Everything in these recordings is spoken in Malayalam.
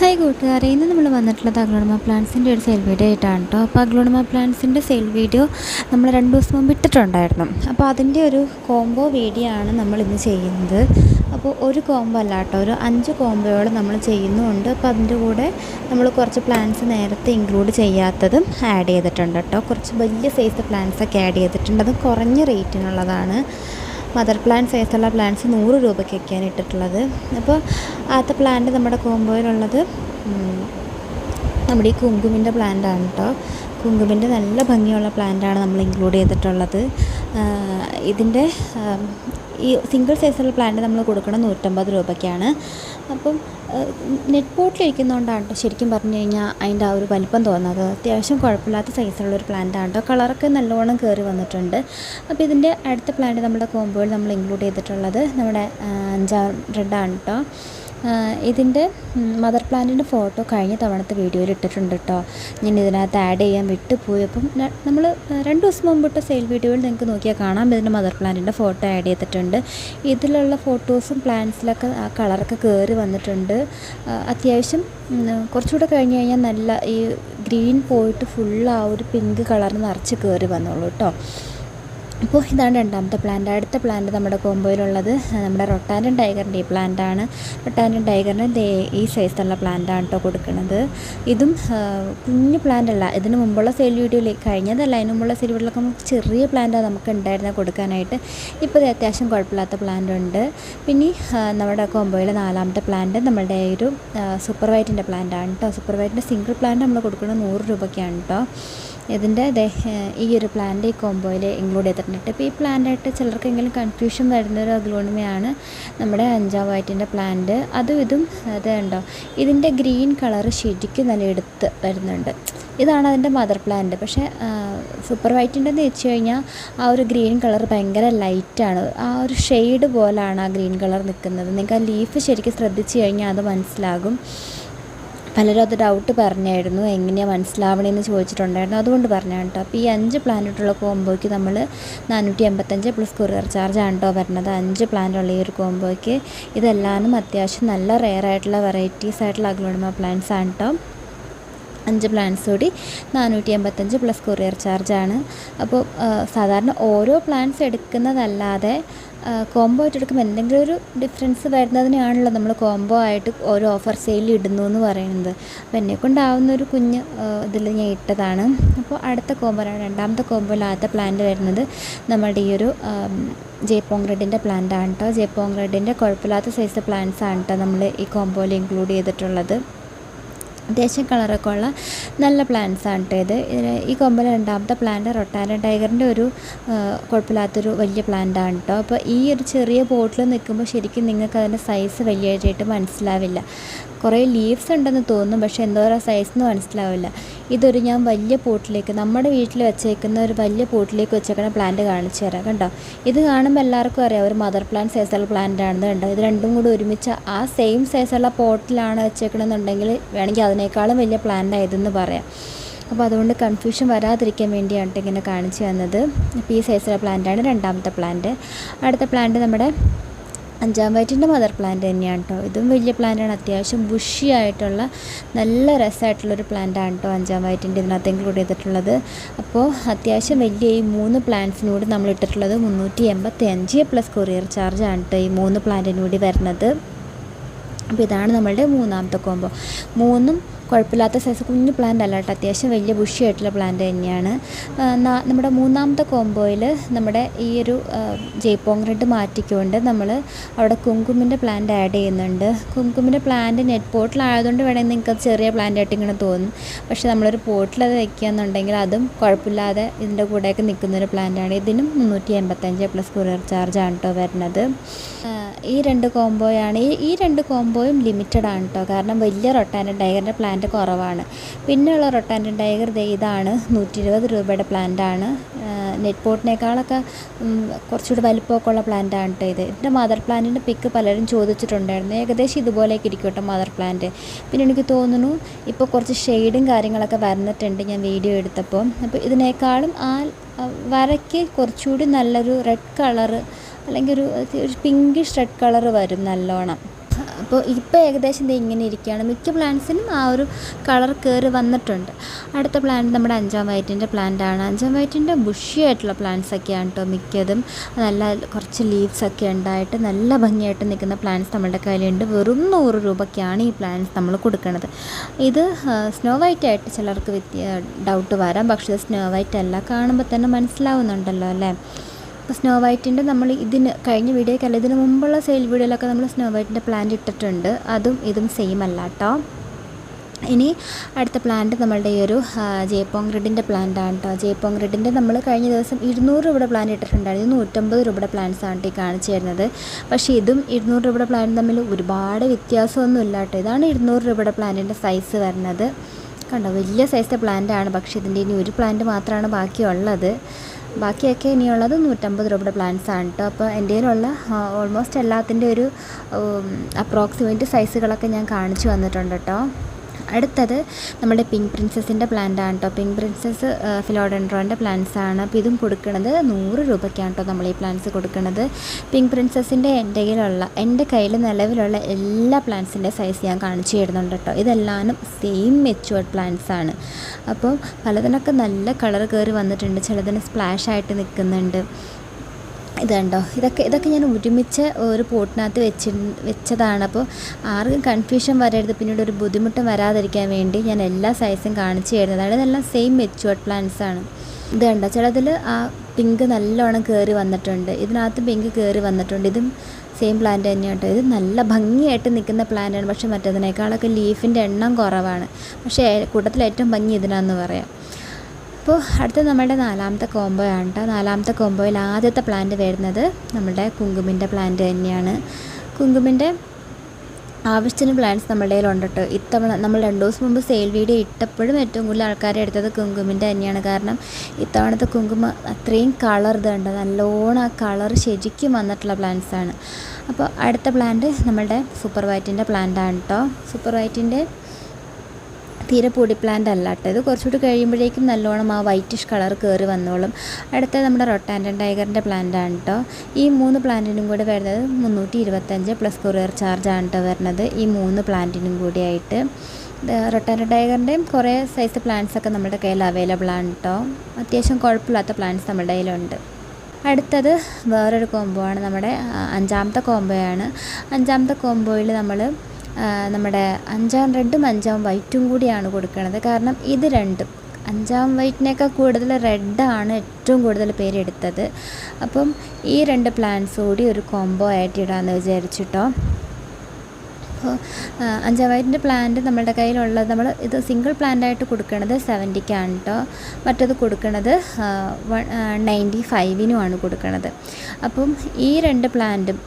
ഹായ് കൂട്ടുകാരെ. ഇന്ന് നമ്മൾ വന്നിട്ടുള്ളത് അഗ്ലോണമ പ്ലാന്റ്സിന്റെ ഒരു സെയിൽ വീഡിയോ ആയിട്ടാണ് കേട്ടോ അപ്പോൾ അഗ്ലോണമ പ്ലാന്റ്സിന്റെ സെയിൽ വീഡിയോ നമ്മൾ രണ്ട് ദിവസം മുമ്പ് ഇട്ടിട്ടുണ്ടായിരുന്നു. അപ്പോൾ അതിന്റെ ഒരു കോംബോ വീഡിയോ ആണ് നമ്മൾ ഇന്ന് ചെയ്യുന്നത്. അപ്പോൾ ഒരു കോംബോ അല്ല കേട്ടോ ഒരു അഞ്ച് കോംബോയോളം നമ്മൾ ചെയ്യുന്നുമുണ്ട് അപ്പോൾ അതിന്റെ കൂടെ നമ്മൾ കുറച്ച് പ്ലാന്റ്സ് നേരത്തെ ഇൻക്ലൂഡ് ചെയ്യാത്തതും ആഡ് ചെയ്തിട്ടുണ്ട് കേട്ടോ കുറച്ച് വലിയ സൈസ് പ്ലാന്റ്സൊക്കെ ആഡ് ചെയ്തിട്ടുണ്ട്. അതും കുറഞ്ഞ റേറ്റിനുള്ളതാണ് മദർ പ്ലാന്റ് സൈസുള്ള പ്ലാന്റ്സ് നൂറ് രൂപയ്ക്കൊക്കെയാണ് ഇട്ടിട്ടുള്ളത് അപ്പോൾ ആദ്യത്തെ പ്ലാന്റ് നമ്മുടെ കോമ്പോയിലുള്ളത് നമ്മുടെ ഈ കുങ്കുമിന്റെ പ്ലാന്റാണ് കേട്ടോ കുങ്കുമിന്റെ നല്ല ഭംഗിയുള്ള പ്ലാന്റാണ് നമ്മൾ ഇൻക്ലൂഡ് ചെയ്തിട്ടുള്ളത്. ഇതിന്റെ ഈ സിംഗിൾ സൈസുള്ള പ്ലാന്റ് നമ്മൾ കൊടുക്കണം നൂറ്റമ്പത് രൂപയ്ക്കാണ്. അപ്പം നെറ്റ് പോട്ടിലിരിക്കുന്നതുകൊണ്ടാണ് കേട്ടോ ശരിക്കും പറഞ്ഞു കഴിഞ്ഞാൽ അതിന്റെ ആ ഒരു വലിപ്പം തോന്നുന്നത് അത്യാവശ്യം കുഴപ്പമില്ലാത്ത സൈസുള്ള ഒരു പ്ലാന്റാണ് കേട്ടോ കളറൊക്കെ നല്ലോണം കയറി വന്നിട്ടുണ്ട്. അപ്പോൾ ഇതിന്റെ അടുത്ത പ്ലാന്റ് നമ്മുടെ കോമ്പോയിൽ നമ്മൾ ഇൻക്ലൂഡ് ചെയ്തിട്ടുള്ളത് നമ്മുടെ അഞ്ചാം റെഡാണ് കേട്ടോ ഇതിന്റെ മദർ പ്ലാന്റിന്റെ ഫോട്ടോ കഴിഞ്ഞ തവണത്തെ വീഡിയോയിൽ ഇട്ടിട്ടുണ്ട് കേട്ടോ ഞാൻ ഇതിനകത്ത് ആഡ് ചെയ്യാൻ വിട്ടുപോയപ്പം നമ്മൾ രണ്ട് ദിവസം മുമ്പിട്ട സെയിൽ വീഡിയോയിൽ നിങ്ങൾക്ക് നോക്കിയാൽ കാണാം. ഇതിന്റെ മദർ പ്ലാന്റിന്റെ ഫോട്ടോ ആഡ് ചെയ്തിട്ടുണ്ട്. ഇതിലുള്ള ഫോട്ടോസും പ്ലാന്റ്സിലൊക്കെ ആ കളറൊക്കെ കയറി വന്നിട്ടുണ്ട്. അത്യാവശ്യം കുറച്ചുകൂടെ കഴിഞ്ഞ് കഴിഞ്ഞാൽ നല്ല ഈ ഗ്രീൻ പോയിട്ട് ഫുൾ ആ ഒരു പിങ്ക് കളർ നിറച്ച് കയറി വന്നോളൂ കേട്ടോ അപ്പോൾ ഇതാണ് രണ്ടാമത്തെ പ്ലാന്റ് അടുത്ത പ്ലാന്റ് നമ്മുടെ കോമ്പോയിലുള്ളത് നമ്മുടെ റൊട്ടാൻഡൻ ടൈഗറിന്റെ ഈ പ്ലാന്റാണ് റൊട്ടാൻഡൻ ടൈഗറിന് ഈ സൈസുള്ള പ്ലാന്റാണ് കേട്ടോ കൊടുക്കുന്നത്. ഇതും കുഞ്ഞു പ്ലാന്റ് അല്ല. ഇതിന് മുമ്പുള്ള സെയിൽ വീഡിയോയിൽ കഴിഞ്ഞതല്ല അതിന് മുമ്പുള്ള സെയിൽ വീഡിയോയിലൊക്കെ നമുക്ക് ചെറിയ പ്ലാന്റാണ് നമുക്ക് ഉണ്ടായിരുന്നത് കൊടുക്കാനായിട്ട് ഇപ്പോൾ അത്യാവശ്യം കുഴപ്പമില്ലാത്ത പ്ലാന്റ് ഉണ്ട്. പിന്നെ നമ്മുടെ കോമ്പോയിലെ നാലാമത്തെ പ്ലാന്റ് നമ്മുടെ ഒരു സൂപ്പർ വൈറ്റിന്റെ പ്ലാന്റാണ് കേട്ടോ സൂപ്പർ വൈറ്റിന്റെ സിംഗിൾ പ്ലാന്റ് നമ്മൾ കൊടുക്കുന്നത് നൂറ് രൂപയ്ക്കാണ് കേട്ടോ ഇതിന്റെ ഈ ഒരു പ്ലാന്റ് ഈ കോമ്പോയിൽ ഇൻക്ലൂഡ് ചെയ്തിട്ടുണ്ട്. ഇപ്പോൾ ഈ പ്ലാന്റായിട്ട് ചിലർക്കെങ്കിലും കൺഫ്യൂഷൻ വരുന്ന ഒരു അഗ്ലോണിമയാണ് നമ്മുടെ അഞ്ചാം വയറ്റിന്റെ പ്ലാന്റ് അതും ഇതും അതുണ്ടോ ഇതിന്റെ ഗ്രീൻ കളർ ശരിക്കും നല്ല എടുത്ത് വരുന്നുണ്ട്. ഇതാണ് അതിന്റെ മദർ പ്ലാന്റ് പക്ഷേ സൂപ്പർ വൈറ്റിന്റെ എന്ന് വെച്ച് കഴിഞ്ഞാൽ ആ ഒരു ഗ്രീൻ കളർ ഭയങ്കര ലൈറ്റാണ് ആ ഒരു ഷെയ്ഡ് പോലാണ് ആ ഗ്രീൻ കളർ നിൽക്കുന്നത്. നിങ്ങൾക്ക് ആ ലീഫ് ശരിക്കും ശ്രദ്ധിച്ചു കഴിഞ്ഞാൽ അത് മനസ്സിലാകും. പലരും അത് ഡൗട്ട് പറഞ്ഞായിരുന്നു. എങ്ങനെയാണ് മനസ്സിലാവണമെന്ന് ചോദിച്ചിട്ടുണ്ടായിരുന്നു. അതുകൊണ്ട് പറഞ്ഞാണ് കേട്ടോ. അപ്പോൾ ഈ അഞ്ച് പ്ലാനറ്റുള്ള കോംബോയ്ക്ക് നമ്മൾ നാനൂറ്റി എൺപത്തഞ്ച് പ്ലസ് കൊറിയർ ആണ് കേട്ടോ വരുന്നത്. അഞ്ച് പ്ലാന്റുള്ള ഈ ഒരു കോംബോയ്ക്ക് ഇതെല്ലാനും അത്യാവശ്യം നല്ല റെയർ ആയിട്ടുള്ള വെറൈറ്റീസ് ആയിട്ടുള്ള അഗ്ലോണിമ പ്ലാന്റ്സ് ആണ് കേട്ടോ. അഞ്ച് പ്ലാൻസ് കൂടി നാനൂറ്റി എൺപത്തഞ്ച് പ്ലസ് കൊറിയർ ചാർജാണ് അപ്പോൾ സാധാരണ ഓരോ പ്ലാൻസ് എടുക്കുന്നതല്ലാതെ കോംബോ ആയിട്ട് എടുക്കുമ്പോൾ എന്തെങ്കിലും ഒരു ഡിഫറൻസ് വരുന്നതിനാണല്ലോ നമ്മൾ കോംബോ ആയിട്ട് ഓരോ ഓഫർ സെയിൽ ഇടുന്നു എന്ന് പറയുന്നത്. അപ്പോൾ എന്നെ കൊണ്ടാവുന്ന ഒരു കുഞ്ഞ് ഇതിൽ ഞാൻ ഇട്ടതാണ്. അപ്പോൾ അടുത്ത കോംബോ രണ്ടാമത്തെ കോംബോയിൽ ആദ്യത്തെ പ്ലാന്റ് വരുന്നത് നമ്മുടെ ഈ ഒരു ജയ്പോങ് റെഡിന്റെ പ്ലാന്റ് ആണ് കേട്ടോ ജയ്പോങ് റെഡിന്റെ കുഴപ്പമില്ലാത്ത സൈസ് പ്ലാന്റ്സ് ആണ് കേട്ടോ നമ്മൾ ഈ കോംബോയിൽ ഇൻക്ലൂഡ് ചെയ്തിട്ടുള്ളത്. അത്യാവശ്യം കളറൊക്കെ ഉള്ള നല്ല പ്ലാന്റ്സ് ആണ് കേട്ടോ ഇത്. ഈ കൊമ്പല രണ്ടാമത്തെ പ്ലാന്റ് റൊട്ടാന ടൈഗറിന്റെ ഒരു കുഴപ്പമില്ലാത്തൊരു വലിയ പ്ലാന്റ് ആണ് കേട്ടോ അപ്പോൾ ഈ ഒരു ചെറിയ പോട്ടിൽ നിൽക്കുമ്പോൾ ശരിക്കും നിങ്ങൾക്ക് അതിന്റെ സൈസ് വലിയതായിട്ട് മനസ്സിലാവില്ല. കുറേ ലീവ്സ് ഉണ്ടെന്ന് തോന്നും പക്ഷേ എന്തോരം സൈസ് എന്ന് മനസ്സിലാവില്ല. ഇതൊരു ഞാൻ വലിയ പോട്ടിലേക്ക് നമ്മുടെ വീട്ടിൽ വെച്ചേക്കുന്ന ഒരു വലിയ പോട്ടിലേക്ക് വെച്ചേക്കുന്ന പ്ലാന്റ് കാണിച്ചു തരാം കണ്ടോ? ഇത് കാണുമ്പോൾ എല്ലാവർക്കും അറിയാം ഒരു മദർ പ്ലാന്റ് സൈസുള്ള പ്ലാന്റ് ആണെന്ന് കണ്ടോ? ഇത് രണ്ടും കൂടി ഒരുമിച്ച് ആ സെയിം സൈസുള്ള പോട്ടിലാണ് വെച്ചേക്കണമെന്നുണ്ടെങ്കിൽ വേണമെങ്കിൽ അതിനേക്കാളും വലിയ പ്ലാന്റ് ആയതെന്ന് പറയാം. അപ്പോൾ അതുകൊണ്ട് കൺഫ്യൂഷൻ വരാതിരിക്കാൻ വേണ്ടിയാണ് ഇങ്ങനെ കാണിച്ചു തന്നത്. അപ്പോൾ ഈ സൈസുള്ള പ്ലാന്റാണ് രണ്ടാമത്തെ പ്ലാന്റ് അടുത്ത പ്ലാന്റ് നമ്മുടെ അഞ്ചാം വയറ്റിന്റെ മദർ പ്ലാന്റ് തന്നെയാണ് കേട്ടോ ഇതും വലിയ പ്ലാന്റാണ് അത്യാവശ്യം ബുഷി ആയിട്ടുള്ള നല്ല രസമായിട്ടുള്ളൊരു പ്ലാന്റാണ് കേട്ടോ അഞ്ചാം വയറ്റിന്റെ ഇതിനകത്ത് ഇൻക്ലൂഡ് ചെയ്തിട്ടുള്ളത്. അപ്പോൾ അത്യാവശ്യം വലിയ ഈ മൂന്ന് പ്ലാന്റ്സിനോട് നമ്മൾ ഇട്ടിട്ടുള്ളത് മുന്നൂറ്റി എൺപത്തി അഞ്ച് പ്ലസ് കൊറിയർ ചാർജാണ് കേട്ടോ ഈ മൂന്ന് പ്ലാന്റിനൂടി വരുന്നത്. അപ്പോൾ ഇതാണ് നമ്മളുടെ മൂന്നാമത്തെ കോംബോ മൂന്നും കുഴപ്പമില്ലാത്ത സൈസ് കുഞ്ഞു പ്ലാന്റ് അല്ല കേട്ടോ. അത്യാവശ്യം വലിയ ബുഷി ആയിട്ടുള്ള പ്ലാന്റ് തന്നെയാണ് നമ്മുടെ മൂന്നാമത്തെ കോംബോയിൽ നമ്മുടെ ഈ ഒരു ജയ്പോങ് റെഡ് മാറ്റിക്കൊണ്ട് നമ്മൾ അവിടെ കുങ്കുമിന്റെ പ്ലാന്റ് ആഡ് ചെയ്യുന്നുണ്ട്. കുങ്കുമിന്റെ പ്ലാന്റ് നെറ്റ് പോട്ടിലായതുകൊണ്ട് വേണമെങ്കിൽ നിങ്ങൾക്ക് ചെറിയ പ്ലാന്റ് ആയിട്ട് ഇങ്ങനെ തോന്നും. പക്ഷേ നമ്മളൊരു പോട്ടിൽ അത് വെക്കുകയെന്നുണ്ടെങ്കിൽ അതും കുഴപ്പമില്ലാതെ ഇതിന്റെ കൂടെയൊക്കെ നിൽക്കുന്നൊരു പ്ലാന്റാണ് ഇതിനും മുന്നൂറ്റി എൺപത്തഞ്ച് പ്ലസ് കൊറിയർ ചാർജാണ് കേട്ടോ വരുന്നത്. ഈ രണ്ട് കോംബോയാണ് ഈ രണ്ട് കോംബോയും ലിമിറ്റഡ് ആണ് കേട്ടോ കാരണം വലിയ റൊട്ടാൻഡൻ ടൈഗറിന്റെ പ്ലാന്റ് കുറവാണ്. പിന്നെയുള്ള റൊട്ടാൻഡൻ ടൈഗർ ദേ ഇതാണ്. നൂറ്റി ഇരുപത് രൂപയുടെ പ്ലാന്റാണ് നെറ്റ് പോട്ടിനേക്കാളൊക്കെ കുറച്ചുകൂടി വലിപ്പമൊക്കെ ഉള്ള പ്ലാന്റാണ് കേട്ടോ ഇത്. ഇതിന്റെ മദർ പ്ലാന്റിന്റെ പിക്ക് പലരും ചോദിച്ചിട്ടുണ്ടായിരുന്നു. ഏകദേശം ഇതുപോലെയൊക്കെ ഇരിക്കും കേട്ടോ മദർ പ്ലാന്റ് പിന്നെ എനിക്ക് തോന്നുന്നു ഇപ്പോൾ കുറച്ച് ഷെയ്ഡും കാര്യങ്ങളൊക്കെ വന്നിട്ടുണ്ട് ഞാൻ വീഡിയോ എടുത്തപ്പോൾ. അപ്പോൾ ഇതിനേക്കാളും ആ വരയ്ക്ക് കുറച്ചുകൂടി നല്ലൊരു റെഡ് കളറ് അല്ലെങ്കിൽ ഒരു പിങ്കിഷ് റെഡ് കളറ് വരും നല്ലോണം. അപ്പോൾ ഇപ്പോൾ ഏകദേശം ഇത് ഇങ്ങനെ ഇരിക്കുകയാണ്. മിക്ക പ്ലാന്റ്സിനും ആ ഒരു കളർ കയറി വന്നിട്ടുണ്ട്. അടുത്ത പ്ലാന്റ് നമ്മുടെ അഞ്ചാം വയറ്റിന്റെ പ്ലാന്റ് ആണ് അഞ്ചാം വയറ്റിന്റെ ബുഷിയായിട്ടുള്ള പ്ലാന്റ്സ് ഒക്കെയാണ് കേട്ടോ മിക്കതും. നല്ല കുറച്ച് ലീവ്സ് ഒക്കെ ഉണ്ടായിട്ട് നല്ല ഭംഗിയായിട്ട് നിൽക്കുന്ന പ്ലാന്റ്സ് നമ്മളുടെ കയ്യിലുണ്ട്. വെറും നൂറ് രൂപയ്ക്കാണ് ഈ പ്ലാന്റ്സ് നമ്മൾ കൊടുക്കുന്നത്. ഇത് സ്നോ വൈറ്റ് ആയിട്ട് ചിലർക്ക് വ്യത്യ ഡൗട്ട് വരാം. പക്ഷേ ഇത് സ്നോ വൈറ്റ് അല്ല കാണുമ്പോൾ തന്നെ മനസ്സിലാവുന്നുണ്ടല്ലോ അല്ലേ? അപ്പോൾ സ്നോ വൈറ്റിന്റെ നമ്മൾ ഇതിന് കഴിഞ്ഞ വീഡിയോക്കല്ല ഇതിന് മുമ്പുള്ള സെയിൽ വീഡിയോയിലൊക്കെ നമ്മൾ സ്നോ വൈറ്റിന്റെ പ്ലാന്റ് ഇട്ടിട്ടുണ്ട്. അതും ഇതും സെയിം അല്ല കേട്ടോ ഇനി അടുത്ത പ്ലാന്റ് നമ്മളുടെ ഈ ഒരു ജേപ്പോങ് പ്ലാന്റ് ആണ് കേട്ടോ ജേപ്പോങ് റെഡിന്റെ നമ്മൾ കഴിഞ്ഞ ദിവസം ഇരുന്നൂറ് രൂപയുടെ പ്ലാന്റ് ഇട്ടിട്ടുണ്ടായിരുന്നു. നൂറ്റമ്പത് രൂപയുടെ പ്ലാന്റ്സ് ആണ് ഈ കാണിച്ചു തരുന്നത്. പക്ഷേ ഇതും ഇരുന്നൂറ് രൂപയുടെ പ്ലാന്റ് തമ്മിൽ ഒരുപാട് വ്യത്യാസമൊന്നും ഇല്ല കേട്ടോ ഇതാണ് ഇരുന്നൂറ് രൂപയുടെ പ്ലാന്റിന്റെ സൈസ് വരുന്നത്. കണ്ടോ വലിയ പ്ലാന്റ് ആണ്. പക്ഷേ ഇതിന്റെ ഇനി ഒരു പ്ലാന്റ് മാത്രമാണ് ബാക്കിയുള്ളത്. ബാക്കിയൊക്കെ ഇനിയുള്ളത് നൂറ്റമ്പത് രൂപയുടെ പ്ലാൻസ് ആണ് കേട്ടോ അപ്പോൾ എന്റെ കയ്യിലുള്ള ഓൾമോസ്റ്റ് എല്ലാത്തിന്റെ ഒരു അപ്രോക്സിമേറ്റ് സൈസുകളൊക്കെ ഞാൻ കാണിച്ചു വന്നിട്ടുണ്ട് കേട്ടോ അടുത്തത് നമ്മുടെ പിങ്ക് പ്രിൻസസിന്റെ പ്ലാന്റ് ആണ് കേട്ടോ. പിങ്ക് പ്രിൻസസ് ഫിലോഡൻഡ്രോന്റെ പ്ലാന്റ്സ് ആണ് അപ്പോൾ ഇതും കൊടുക്കുന്നത് നൂറ് രൂപയ്ക്കാണ് കേട്ടോ നമ്മൾ ഈ പ്ലാന്റ്സ് കൊടുക്കുന്നത് പിങ്ക് പ്രിൻസസിന്റെ എന്റെ കയ്യിലുള്ള എന്റെ കയ്യിൽ നിലവിലുള്ള എല്ലാ പ്ലാന്റ്സിന്റെ സൈസ് ഞാൻ കാണിച്ചു തരുന്നുണ്ട് കേട്ടോ. ഇതെല്ലാം സെയിം മെച്ചുവേർഡ് പ്ലാന്റ്സ് ആണ് അപ്പോൾ പലതിനൊക്കെ നല്ല കളർ കയറി വന്നിട്ടുണ്ട്. ചിലതിന് സ്പ്ലാഷായിട്ട് നിൽക്കുന്നുണ്ട്. ഇത് കണ്ടോ ഇതൊക്കെ ഇതൊക്കെ ഞാൻ ഒരുമിച്ച് ഒരു പോട്ടിനകത്ത് വെച്ച് വെച്ചതാണ്. അപ്പോൾ ആർക്കും കൺഫ്യൂഷൻ വരരുത്. പിന്നീട് ഒരു ബുദ്ധിമുട്ടും വരാതിരിക്കാൻ വേണ്ടി ഞാൻ എല്ലാ സൈസും കാണിച്ചു തരുന്നതാണ്. ഇതെല്ലാം സെയിം മെച്ചുവേർഡ് പ്ലാന്റ്സ് ആണ്. ഇത് കണ്ടോ ചിലതിൽ ആ പിങ്ക് നല്ലോണം കയറി വന്നിട്ടുണ്ട്. ഇതിനകത്ത് പിങ്ക് കയറി വന്നിട്ടുണ്ട്. ഇതും സെയിം പ്ലാന്റ് തന്നെയാണ് കേട്ടോ. ഇത് നല്ല ഭംഗിയായിട്ട് നിൽക്കുന്ന പ്ലാന്റാണ് പക്ഷേ മറ്റേതിനേക്കാളൊക്കെ ലീഫിന്റെ എണ്ണം കുറവാണ്. പക്ഷേ കൂട്ടത്തിൽ ഏറ്റവും ഭംഗി ഇതിനാന്ന് പറയാം. അപ്പോൾ അടുത്ത നമ്മുടെ നാലാമത്തെ കോംബോ ആണ് കേട്ടോ നാലാമത്തെ കോംബോയിൽ ആദ്യത്തെ പ്ലാന്റ് വരുന്നത് നമ്മുടെ കുങ്കുമിന്റെ പ്ലാന്റ് തന്നെയാണ്. കുങ്കുമിന്റെ ആവശ്യത്തിന് പ്ലാന്റ്സ് നമ്മുടെ കയ്യിലുണ്ട് കേട്ടോ ഇത്തവണ നമ്മൾ രണ്ട് ദിവസം മുമ്പ് സെയിൽ വീഡിയോ ഇട്ടപ്പോഴും ഏറ്റവും കൂടുതൽ ആൾക്കാരെ എടുത്തത് കുങ്കുമിന്റെ തന്നെയാണ്. കാരണം ഇത്തവണത്തെ കുങ്കുമ അത്രയും കളർ ഇതുണ്ട് നല്ലോണം ആ കളർ ശരിക്കും വന്നിട്ടുള്ള പ്ലാന്റ്സ് ആണ്. അപ്പോൾ അടുത്ത പ്ലാന്റ് നമ്മളുടെ സൂപ്പർ വൈറ്റിന്റെ പ്ലാന്റ് ആണ് കേട്ടോ സൂപ്പർ വൈറ്റിന്റെ തീരെ പൊടി പ്ലാന്റ് അല്ല കേട്ടോ ഇത് കുറച്ചുകൂടി കഴിയുമ്പോഴേക്കും നല്ലോണം ആ വൈറ്റിഷ് കളർ കയറി വന്നോളും. അടുത്ത നമ്മുടെ റൊട്ടാൻഡൻ ടൈഗറിന്റെ പ്ലാന്റ് ആണ് കേട്ടോ ഈ മൂന്ന് പ്ലാന്റിനും കൂടി വരുന്നത് മുന്നൂറ്റി ഇരുപത്തഞ്ച് പ്ലസ് കൊറിയർ ചാർജ് ആണ് കേട്ടോ വരുന്നത്. ഈ മൂന്ന് പ്ലാന്റിനും കൂടിയായിട്ട് റൊട്ടാൻഡൻ ടൈഗറിന്റെയും കുറേ സൈസ് പ്ലാന്റ്സ് ഒക്കെ നമ്മുടെ കയ്യിൽ അവൈലബിൾ ആണ് കേട്ടോ അത്യാവശ്യം കുഴപ്പമില്ലാത്ത പ്ലാന്റ്സ് നമ്മുടെ കയ്യിലുണ്ട്. അടുത്തത് വേറൊരു കോംബോ ആണ് നമ്മുടെ അഞ്ചാമത്തെ കോംബോയാണ് അഞ്ചാമത്തെ കോംബോയിൽ നമ്മൾ നമ്മുടെ അഞ്ചാം റെഡും അഞ്ചാം വൈറ്റും കൂടിയാണ് കൊടുക്കുന്നത് കാരണം ഇത് രണ്ടും. അഞ്ചാം വൈറ്റിനേക്കാൾ കൂടുതൽ റെഡാണ് ഏറ്റവും കൂടുതൽ പേരെടുത്തത്. അപ്പം ഈ രണ്ട് പ്ലാന്റ്സ് കൂടി ഒരു കോംബോ ആയിട്ട് ഇടാമെന്ന് വിചാരിച്ചിട്ടോ. അപ്പോൾ അഞ്ചാം വയറ്റിന്റെ പ്ലാന്റ് നമ്മുടെ കയ്യിലുള്ളത് നമ്മൾ ഇത് സിംഗിൾ പ്ലാന്റായിട്ട് കൊടുക്കുന്നത് സെവന്റിക്കാണ് കേട്ടോ മറ്റത് കൊടുക്കുന്നത് നയന്റി ഫൈവിനുമാണ് കൊടുക്കണത്. അപ്പം ഈ രണ്ട് പ്ലാന്റും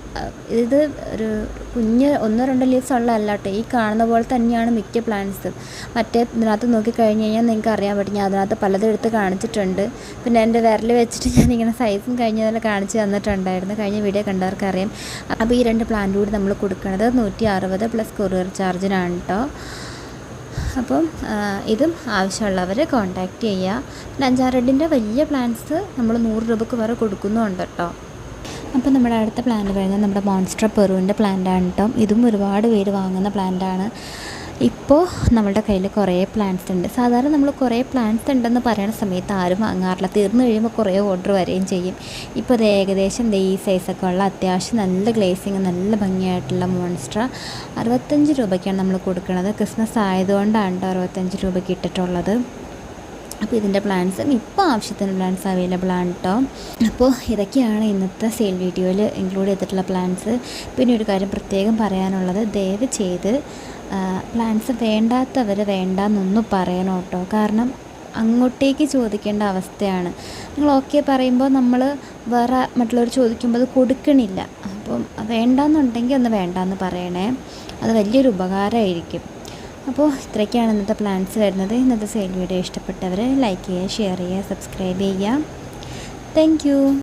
ഇത് ഒരു കുഞ്ഞ് ഒന്നോ രണ്ടോ ലീവ്സ് ഉള്ളതല്ല കേട്ടോ ഈ കാണുന്ന പോലെ തന്നെയാണ് മിക്ക പ്ലാന്റ്സും മറ്റേ ഇതിനകത്ത് നോക്കിക്കഴിഞ്ഞ് കഴിഞ്ഞാൽ നിങ്ങൾക്ക് അറിയാൻ പറ്റും. ഞാൻ അതിനകത്ത് പലതും എടുത്ത് കാണിച്ചിട്ടുണ്ട്. പിന്നെ എന്റെ വിരൽ വെച്ചിട്ട് ഞാനിങ്ങനെ സൈസും കഴിഞ്ഞതെല്ലാം കാണിച്ച് തന്നിട്ടുണ്ടായിരുന്നു. കഴിഞ്ഞ വീഡിയോ കണ്ടവർക്കറിയാം. അപ്പോൾ ഈ രണ്ട് പ്ലാന്റ് കൂടി നമ്മൾ കൊടുക്കുന്നത് നൂറ്റി അറുപത് പ്ലസ് കൊറിയർ ചാർജിനാണ് കേട്ടോ അപ്പം ഇതും ആവശ്യമുള്ളവർ കോൺടാക്റ്റ് ചെയ്യുക പിന്നെ അഞ്ചാറെഡിന്റെ വലിയ പ്ലാൻസ് നമ്മൾ നൂറ് രൂപക്ക് വരെ കൊടുക്കുന്നുണ്ട് കേട്ടോ അപ്പോൾ നമ്മുടെ അടുത്ത പ്ലാന്റ് കഴിഞ്ഞാൽ നമ്മുടെ മോൺസ്റ്റർ പെറുവിന്റെ പ്ലാന്റാണ് കേട്ടോ ഇതും ഒരുപാട് പേര് വാങ്ങുന്ന പ്ലാന്റാണ് ഇപ്പോൾ നമ്മളുടെ കയ്യിൽ കുറേ പ്ലാന്റ്സ് ഉണ്ട് സാധാരണ നമ്മൾ കുറേ പ്ലാന്റ്സ് ഉണ്ടെന്ന് പറയുന്ന സമയത്ത് ആരും വാങ്ങാറില്ല. തീർന്നു കഴിയുമ്പോൾ കുറേ ഓർഡർ വരികയും ചെയ്യും. ഇപ്പോൾ അത് ഏകദേശം ഈ സൈസൊക്കെ ഉള്ള അത്യാവശ്യം നല്ല ഗ്ലേസിങ് നല്ല ഭംഗിയായിട്ടുള്ള മോൺസ്ട്ര അറുപത്തഞ്ച് രൂപയ്ക്കാണ് നമ്മൾ കൊടുക്കുന്നത് ക്രിസ്മസ് ആയതുകൊണ്ടാണ് അറുപത്തഞ്ച് രൂപയ്ക്ക് ഇട്ടിട്ടുള്ളത്. അപ്പോൾ ഇതിന്റെ പ്ലാൻസ് ഇപ്പോൾ ആവശ്യത്തിന് പ്ലാൻസ് അവൈലബിൾ ആണ് കേട്ടോ അപ്പോൾ ഇതൊക്കെയാണ് ഇന്നത്തെ സെയിൽ വീഡിയോയിൽ ഇൻക്ലൂഡ് ചെയ്തിട്ടുള്ള പ്ലാൻസ് പിന്നെ ഒരു കാര്യം പ്രത്യേകം പറയാനുള്ളത്. ദയവ് ചെയ്ത് പ്ലാൻസ് വേണ്ടാത്തവർ വേണ്ടാന്നൊന്നും പറയണം കേട്ടോ. കാരണം അങ്ങോട്ടേക്ക് ചോദിക്കേണ്ട അവസ്ഥയാണ്. നിങ്ങൾ ഓക്കെ പറയുമ്പോൾ നമ്മൾ വേറെ മറ്റുള്ളവർ ചോദിക്കുമ്പോൾ അത് കൊടുക്കണില്ല. അപ്പം വേണ്ടാന്നുണ്ടെങ്കിൽ ഒന്ന് വേണ്ടാന്ന് പറയണേ. അത് വലിയൊരു ഉപകാരമായിരിക്കും. അപ്പോൾ ഇത്രയ്ക്കാണ് ഇന്നത്തെ പ്ലാൻസ് വരുന്നത്. ഇന്നത്തെ സെയിൽ വീഡിയോ ഇഷ്ടപ്പെട്ടവർ ലൈക്ക് ചെയ്യുക ഷെയർ ചെയ്യുക സബ്സ്ക്രൈബ് ചെയ്യുക. താങ്ക്